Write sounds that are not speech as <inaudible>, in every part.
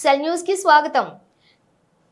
Cell న్యూస్కి స్వాగతం.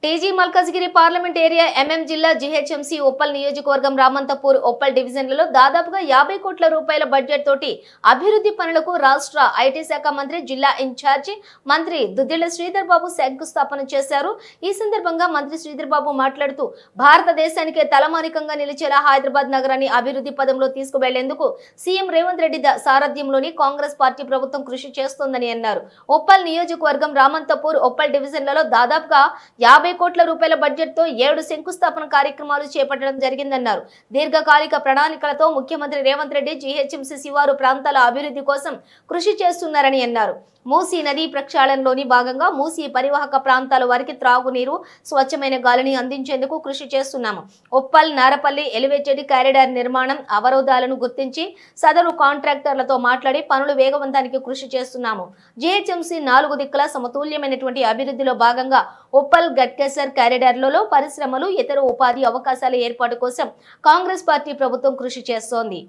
TG Malkajgiri parliament area MM జిల్లా జీహెచ్ఎంసీ ఉప్పల్ నియోజకవర్గం రామంతపూర్ ఉప్పల్ డివిజన్లలో దాదాపుగా యాభై కోట్ల రూపాయల బడ్జెట్ తోటి అభివృద్ధి పనులకు రాష్ట్ర ఐటీ శాఖ మంత్రి జిల్లా ఇన్ఛార్జి మంత్రి దుద్దిళ్ళ శ్రీధర్ బాబు శంకుస్థాపన చేశారు. ఈ సందర్భంగా మంత్రి శ్రీధర్ బాబు మాట్లాడుతూ భారతదేశానికే తలమానికంగా నిలిచేలా హైదరాబాద్ నగరాన్ని అభివృద్ధి పదంలో తీసుకువెళ్ళేందుకు సీఎం రేవంత్ రెడ్డి సారథ్యంలోని కాంగ్రెస్ పార్టీ ప్రభుత్వం కృషి చేస్తోందని అన్నారు. ఉప్పల్ నియోజకవర్గం రామంతపూర్ ఉప్పల్ డివిజన్లలో దాదాపుగా యాభై కోట్ల రూపాయల బడ్జెట్తో ఏడు శంకుస్థాపన కార్యక్రమాలు చేపట్టడం జరిగిందన్నారు. దీర్ఘకాలిక ప్రణాళికలతో ముఖ్యమంత్రి రేవంత్ రెడ్డి జీహెచ్ఎంసీ శివారు ప్రాంతాల అభివృద్ధి కోసం కృషి చేస్తున్నారని అన్నారు. మూసీ నదీ ప్రక్షాళనలోని భాగంగా మూసీ పరివాహక ప్రాంతాల వారికి త్రాగునీరు స్వచ్ఛమైన గాలిని అందించేందుకు కృషి చేస్తున్నాము. ఉప్పల్ నారపల్లి ఎలివేటెడ్ కారిడార్ నిర్మాణం అవరోధాలను గుర్తించి సదరు కాంట్రాక్టర్లతో మాట్లాడి పనులు వేగవంతానికి కృషి చేస్తున్నాము. జిహెచ్ఎంసీ నాలుగు దిక్కుల సమతుల్యమైనటువంటి అభివృద్ధిలో భాగంగా ఉప్పల్ గట్కేసర్ కారిడార్లలో పరిశ్రమలు ఇతర ఉపాధి అవకాశాల ఏర్పాటు కోసం కాంగ్రెస్ పార్టీ ప్రభుత్వం కృషి చేస్తోంది.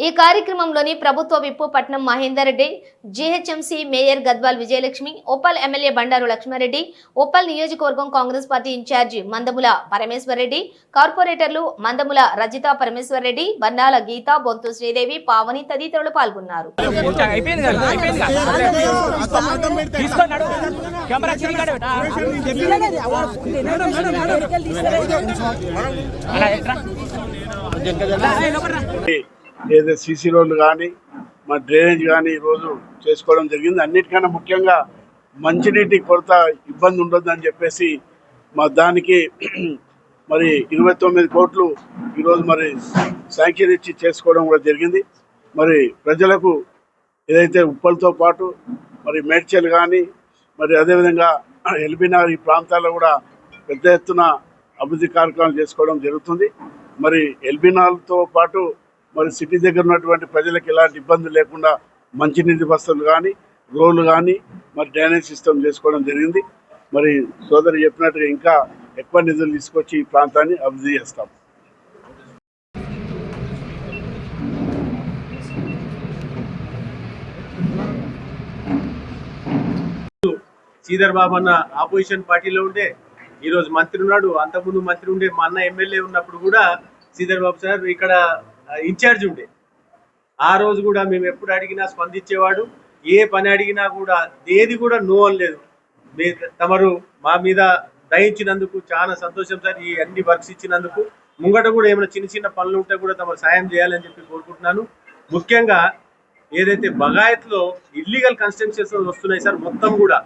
ఈ కార్యక్రమంలోని ప్రభుత్వ whip Patnam Mahender Reddy GHMC mayor Gadwal Vijayalakshmi Uppal MLA Bandaru Lakshma Reddy Uppal నియోజకవర్గం కాంగ్రెస్ పార్టీ ఇన్ఛార్జి మందముల పరమేశ్వర్ రెడ్డి కార్పొరేటర్లు మందముల రజిత పరమేశ్వర్ రెడ్డి బన్నాల గీత బొంతు శ్రీదేవి పావని తదితరులు పాల్గొన్నారు. కెమెరా లేదా ఏదో సీసీ రోడ్లు కానీ మా డ్రైనేజ్ కానీ ఈరోజు చేసుకోవడం జరిగింది. అన్నిటికన్నా ముఖ్యంగా మంచినీటి కొరత ఇబ్బంది ఉండొద్దని చెప్పేసి మా దానికి <clears throat> మరి ఇరవై తొమ్మిది కోట్లు ఈరోజు మరి శాంక్షన్ ఇచ్చి చేసుకోవడం కూడా జరిగింది. మరి ప్రజలకు ఏదైతే ఉప్పలతో పాటు మరి మేడ్చల్ కానీ మరి అదేవిధంగా <clears throat> ఎల్బీనగర్ ఈ ప్రాంతాల్లో కూడా పెద్ద ఎత్తున అభివృద్ధి కార్యక్రమాలు చేసుకోవడం జరుగుతుంది. మరి ఎల్బీనార్తో పాటు మరి సిటీ దగ్గర ఉన్నటువంటి ప్రజలకు ఎలాంటి ఇబ్బంది లేకుండా మంచినీటి బస్సులు కానీ రోడ్లు కానీ మరి డ్రైనేజ్ సిస్టమ్ చేసుకోవడం జరిగింది. మరి సోదరు చెప్పినట్టుగా ఇంకా ఎక్కువ నిధులు తీసుకొచ్చి ఈ ప్రాంతాన్ని అభివృద్ధి చేస్తాం. శ్రీధర్ బాబు అన్న ఆపోజిషన్ పార్టీలో ఉండే ఈరోజు మంత్రి ఉన్నాడు. అంతకుముందు మంత్రి ఉండే మా అన్న ఎమ్మెల్యే ఉన్నప్పుడు కూడా శ్రీధర్ బాబు సార్ ఇక్కడ ఇన్ఛార్జ్ ఉండే. ఆ రోజు కూడా మేము ఎప్పుడు అడిగినా స్పందించేవాడు ఏ పని అడిగినా కూడా ఏది కూడా నో అనలేదు. మీ తమరు మా మీద దయించినందుకు చాలా సంతోషం సార్ ఈ అన్ని వర్క్స్ ఇచ్చినందుకు. ముంగట కూడా ఏమైనా చిన్న చిన్న పనులు ఉంటే కూడా తమరు సాయం చేయాలని చెప్పి కోరుకుంటున్నాను. ముఖ్యంగా ఏదైతే బగాయత్లో ఇల్లీగల్ కన్స్ట్రక్షన్స్ వస్తున్నాయి సార్ మొత్తం కూడా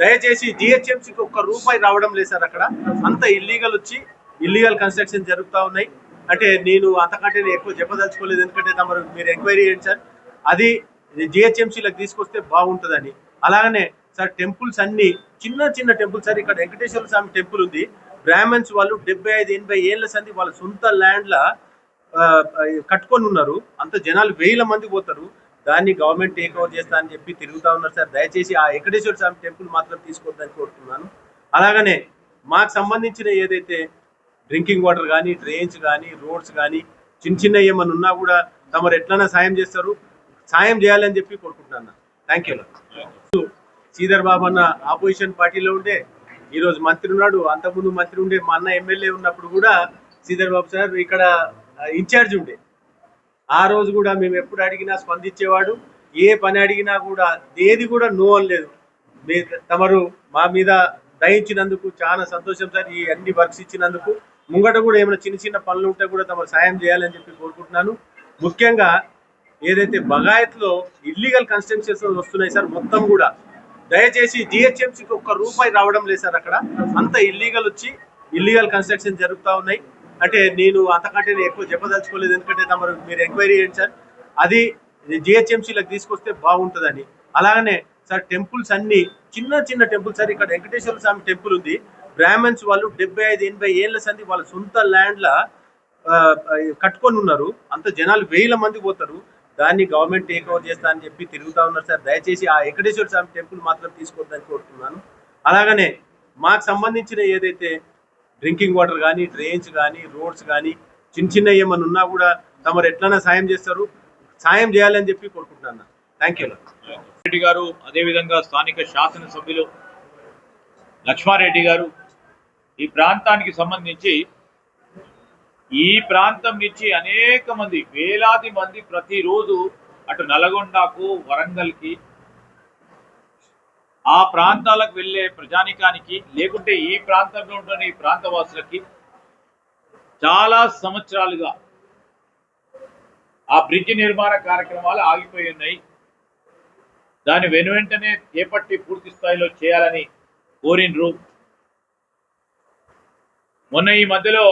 దయచేసి జిహెచ్ఎంసీకి ఒక్క రూపాయి రావడం లేదు సార్ అక్కడ. అంత ఇల్లీగల్ వచ్చి ఇల్లీగల్ కన్స్ట్రక్షన్ జరుగుతూ ఉన్నాయి. అంటే నేను అంతకంటే నేను ఎక్కువ చెప్పదలుచుకోలేదు ఎందుకంటే తమరు మీరు ఎంక్వైరీ చేయండి సార్. అది జిహెచ్ఎంసీలకు తీసుకొస్తే బాగుంటుందని. అలాగనే సార్ టెంపుల్స్ అన్ని చిన్న చిన్న టెంపుల్స్ సార్ ఇక్కడ వెంకటేశ్వర స్వామి టెంపుల్ ఉంది. బ్రాహ్మణ్స్ వాళ్ళు డెబ్బై ఐదు ఎనభై ఏళ్ళ సంది వాళ్ళ సొంత ల్యాండ్ల కట్టుకొని ఉన్నారు. అంత జనాలు వేల మంది పోతారు. దాన్ని గవర్నమెంట్ టేక్ ఓవర్ చేస్తా అని చెప్పి తిరుగుతా ఉన్నారు సార్. దయచేసి ఆ వెంకటేశ్వర స్వామి టెంపుల్ మాత్రం తీసుకోవద్దని కోరుతున్నాను. అలాగనే మాకు సంబంధించిన ఏదైతే డ్రింకింగ్ వాటర్ కానీ డ్రైన్స్ కానీ రోడ్స్ కానీ చిన్న చిన్న ఏమన్నా ఉన్నా కూడా తమరు ఎట్లైనా సాయం చేస్తారు సాయం చేయాలని చెప్పి కోరుకుంటున్నాను. థ్యాంక్ యూ శ్రీధర్ బాబు అన్న ఆపోజిషన్ పార్టీలో ఉండే ఈరోజు మంత్రి ఉన్నాడు అంతకుముందు మంత్రి ఉండే మా అన్న ఎమ్మెల్యే ఉన్నప్పుడు కూడా శ్రీధర్ బాబు సార్ ఇక్కడ ఇన్ఛార్జ్ ఉండే. ఆ రోజు కూడా మేము ఎప్పుడు అడిగినా స్పందించేవాడు ఏ పని అడిగినా కూడా ఏది కూడా నో అనలేదు. మీ తమరు మా మీద దయించినందుకు చాలా సంతోషం సార్ ఈ అన్ని వర్క్స్ ఇచ్చినందుకు. ముంగట కూడా ఏమైనా చిన్న చిన్న పనులు ఉంటే కూడా తమకు సాయం చేయాలని చెప్పి కోరుకుంటున్నాను. ముఖ్యంగా ఏదైతే బగాయత్లో ఇల్లీగల్ కన్స్ట్రక్షన్స్ వస్తున్నాయి సార్ మొత్తం కూడా దయచేసి జిహెచ్ఎంసీకి ఒక్క రూపాయి రావడం లేదు సార్ అక్కడ. అంత ఇల్లీగల్ వచ్చి ఇల్లీగల్ కన్స్ట్రక్షన్ జరుగుతూ ఉన్నాయి. అంటే నేను అంతకంటే నేను ఎక్కువ చెప్పదలుచుకోలేదు ఎందుకంటే తమరు మీరు ఎంక్వైరీ చేయండి సార్. అది జిహెచ్ఎంసీలకు తీసుకొస్తే బాగుంటుందని. అలాగనే సార్ టెంపుల్స్ అన్ని చిన్న చిన్న టెంపుల్స్ సార్ ఇక్కడ వెంకటేశ్వర స్వామి టెంపుల్ ఉంది. బ్రాహ్మణ్స్ వాళ్ళు డెబ్బై ఐదు ఎనభై ఏళ్ళ సంది వాళ్ళ సొంత ల్యాండ్ల కట్టుకొని ఉన్నారు. అంత జనాలు వేల మంది పోతారు. దాన్ని గవర్నమెంట్ టేక్ ఓవర్ చేస్తా అని చెప్పి తిరుగుతా ఉన్నారు సార్. దయచేసి ఆ వెంకటేశ్వర స్వామి టెంపుల్ మాత్రం తీసుకోవద్దని కోరుతున్నాను. అలాగనే మాకు సంబంధించిన ఏదైతే డ్రింకింగ్ వాటర్ కానీ డ్రైన్స్ కానీ రోడ్స్ కానీ చిన్న చిన్న ఏమైనా ఉన్నా కూడా తమరు ఎట్లైనా సాయం చేస్తారు. సాయం చేయాలని చెప్పి కోరుకుంటున్నాను. థ్యాంక్ యూ రెడ్డి గారు అదేవిధంగా స్థానిక శాసనసభ్యులు లక్ష్మారెడ్డి గారు ఈ ప్రాంతానికి సంబంధించి ఈ ప్రాంతం నుంచి అనేక మంది వేలాది మంది ప్రతిరోజు అటు నల్గొండకు వరంగల్కి ఆ ప్రాంతాలకు వెళ్ళే ప్రజానికానికి లేకుంటే ఈ ప్రాంతంలో ఉంటున్న ఈ ప్రాంతవాసులకి చాలా సంవత్సరాలుగా ఆ బ్రిడ్జ్ నిర్మాణ కార్యక్రమాలు ఆగిపోయి ఉన్నాయి. దాని వెను వెంటనే చేపట్టి పూర్తి స్థాయిలో చేయాలని కోరినరు మొన్న ఈ మధ్యలో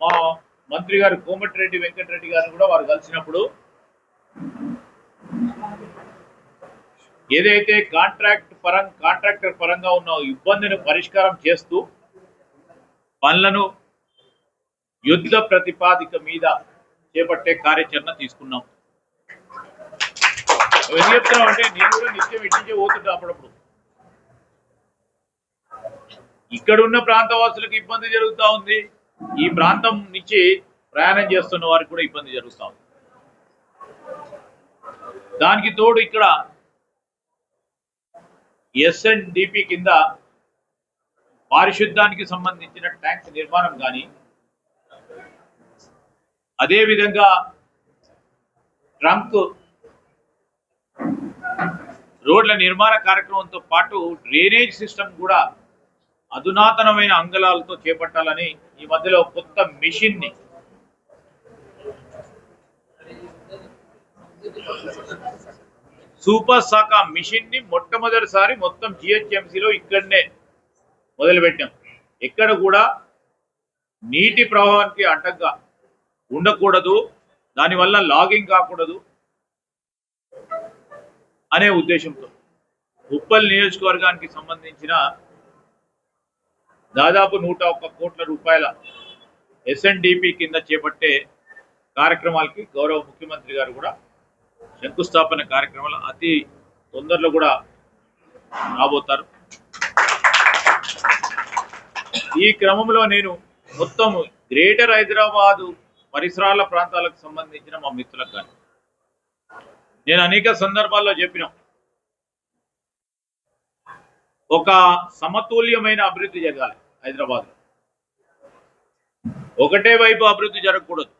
మా మంత్రి గారు కోమటిరెడ్డి వెంకటరెడ్డి గారిని కూడా వారు కలిసినప్పుడు ఏదైతే కాంట్రాక్ట్ పరం కాంట్రాక్టర్ పరంగా ఉన్న ఇబ్బందిని పరిష్కారం చేస్తూ పనులను యుద్ధ ప్రతిపాదిక మీద చేపట్టే కార్యాచరణ తీసుకున్నాం. ఏం చెప్తున్నావు అంటే నేను కూడా నిత్యం ఇట్టించే పోతుంటా అప్పుడప్పుడు. ఇక్కడ ఉన్న ప్రాంతవాసులకు ఇబ్బంది జరుగుతూ ఉంది. ఈ ప్రాంతం నుంచి ప్రయాణం చేస్తున్న వారికి కూడా ఇబ్బంది జరుగుతూ ఉంది. దానికి తోడు ఇక్కడ ఎస్ఎన్డిపి కింద పారిశుద్ధానికి సంబంధించిన ట్యాంక్ నిర్మాణం కానీ అదేవిధంగా ట్రంక్ రోడ్ల నిర్మాణ కార్యక్రమంతో పాటు డ్రైనేజ్ సిస్టమ్ కూడా అధునాతనమైన అంగళాలతో చేపట్టాలని ఈ మధ్యలో కొత్త మిషన్ని సూపర్ శాఖ మిషన్ని మొట్టమొదటిసారి మొత్తం జిహెచ్ఎంసీలో ఇక్కడనే మొదలుపెట్టాం. ఎక్కడ కూడా నీటి ప్రవాహానికి అడ్డంగా ఉండకూడదు. దానివల్ల లాగింగ్ కాకూడదు అనే ఉద్దేశంతో ఉప్పల్ నియోజకవర్గానికి సంబంధించిన దాదాపు నూట ఒక్క కోట్ల రూపాయల ఎస్ఎన్డిపి కింద చేపట్టే కార్యక్రమాలకి గౌరవ ముఖ్యమంత్రి గారు కూడా శంకుస్థాపన కార్యక్రమాలు అతి తొందరలో కూడా రాబోతారు. ఈ క్రమంలో నేను మొత్తం గ్రేటర్ హైదరాబాదు పరిసరాల ప్రాంతాలకు సంబంధించిన మా మిత్రులకు కానీ నేను అనేక సందర్భాల్లో చెప్పిన ఒక సమతుల్యమైన అభివృద్ధి జరగాలి. హైదరాబాద్. ఒకటే వైపు అభివృద్ధి జరగకూడదు.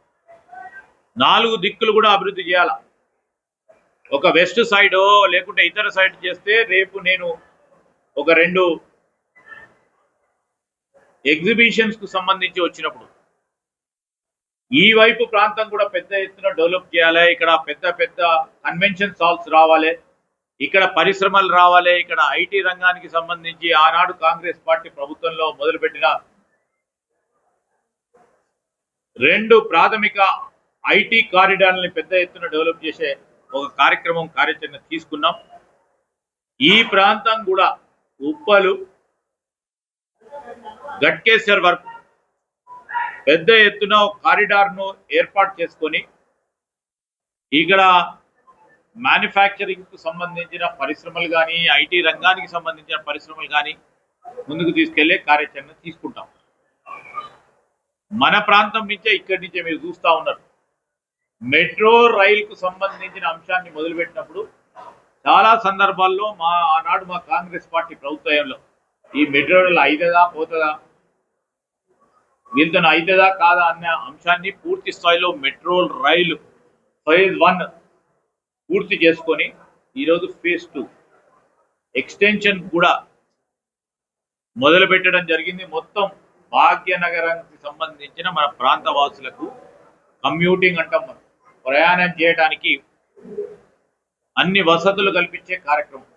నాలుగు దిక్కులు కూడా అభివృద్ధి చేయాల. ఒక వెస్ట్ సైడ్ లేకుంటే ఇతర సైడ్ చేస్తే రేపు నేను ఒక రెండు ఎగ్జిబిషన్స్కు సంబంధించి వచ్చినప్పుడు. ఈ వైపు ప్రాంతం కూడా పెద్ద ఎత్తున డెవలప్ చేయాలి. ఇక్కడ పెద్ద పెద్ద కన్వెన్షన్ హాల్స్ రావాలి. ఇక్కడ పరిశ్రమలు రావాలి ఇక్కడ ఐటీ రంగానికి సంబంధించి ఆనాడు కాంగ్రెస్ పార్టీ ప్రభుత్వంలో మొదలుపెట్టిన రెండు ప్రాథమిక ఐటీ కారిడార్లని పెద్ద ఎత్తున డెవలప్ చేసే ఒక కార్యక్రమం కార్యాచరణ తీసుకున్నాం. ఈ ప్రాంతం కూడా ఉప్పలు గట్కేశ్వర్ వరకు పెద్ద ఎత్తున ఒక కారిడార్ను ఏర్పాటు చేసుకొని ఇక్కడ మ్యానుఫ్యాక్చరింగ్కు సంబంధించిన పరిశ్రమలు కానీ ఐటీ రంగానికి సంబంధించిన పరిశ్రమలు కానీ ముందుకు తీసుకెళ్ళే కార్యాచరణ తీసుకుంటాం. మన ప్రాంతం నుంచే ఇక్కడి నుంచే మీరు చూస్తా ఉన్నారు. మెట్రో రైలుకు సంబంధించిన అంశాన్ని మొదలుపెట్టినప్పుడు చాలా సందర్భాల్లో మా ఆనాడు మా కాంగ్రెస్ పార్టీ ప్రభుత్వంలో ఈ మెట్రో రైలు అయితదా పోతుందా? వీళ్ళతో అవుతుందా కాదా అన్న అంశాన్ని పూర్తి స్థాయిలో మెట్రో రైలు ఫేజ్ వన్ పూర్తి చేసుకొని ఈరోజు ఫేజ్ టూ ఎక్స్టెన్షన్ కూడా మొదలు పెట్టడం జరిగింది. మొత్తం భాగ్యనగరానికి సంబంధించిన మన ప్రాంత వాసులకు కమ్యూటింగ్ అంటాం మనం. ప్రయాణం చేయడానికి అన్ని వసతులు కల్పించే కార్యక్రమం.